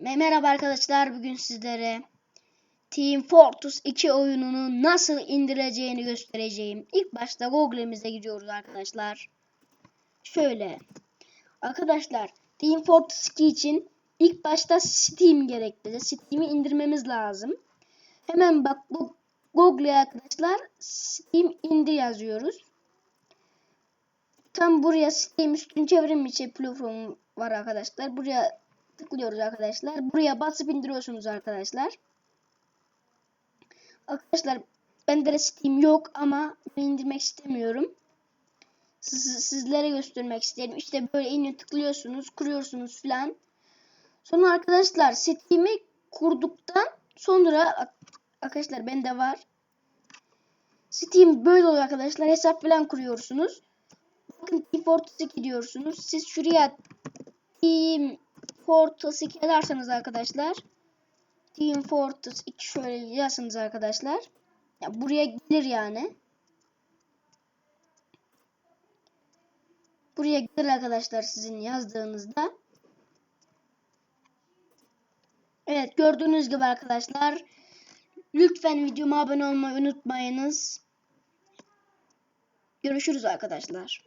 Merhaba arkadaşlar. Bugün sizlere Team Fortress 2 oyununu nasıl indireceğini göstereceğim. İlk başta Google'imize gidiyoruz arkadaşlar. Şöyle. Arkadaşlar Team Fortress 2 için ilk başta Steam gerekli. Steam'i indirmemiz lazım. Hemen bak bu Google'e arkadaşlar Steam indir yazıyoruz. Tam buraya Steam üstün çevrim içi platform var arkadaşlar. Buraya tıklıyoruz arkadaşlar. Buraya basıp indiriyorsunuz arkadaşlar. Arkadaşlar bende de Steam yok ama indirmek istemiyorum. Siz, sizlere göstermek isterim. İşte böyle iniyor tıklıyorsunuz, kuruyorsunuz filan. Sonra arkadaşlar Steam'i kurduktan sonra arkadaşlar bende var. Steam böyle oluyor arkadaşlar. Hesap falan kuruyorsunuz. Bakın Team Fortress 2 diyorsunuz. Siz şuraya Team Fortress 2 yazarsanız arkadaşlar Team Fortress 2 şöyle yazarsanız arkadaşlar ya buraya gelir yani. Buraya gelir arkadaşlar sizin yazdığınızda. Evet gördüğünüz gibi arkadaşlar lütfen videoma abone olmayı unutmayınız. Görüşürüz arkadaşlar.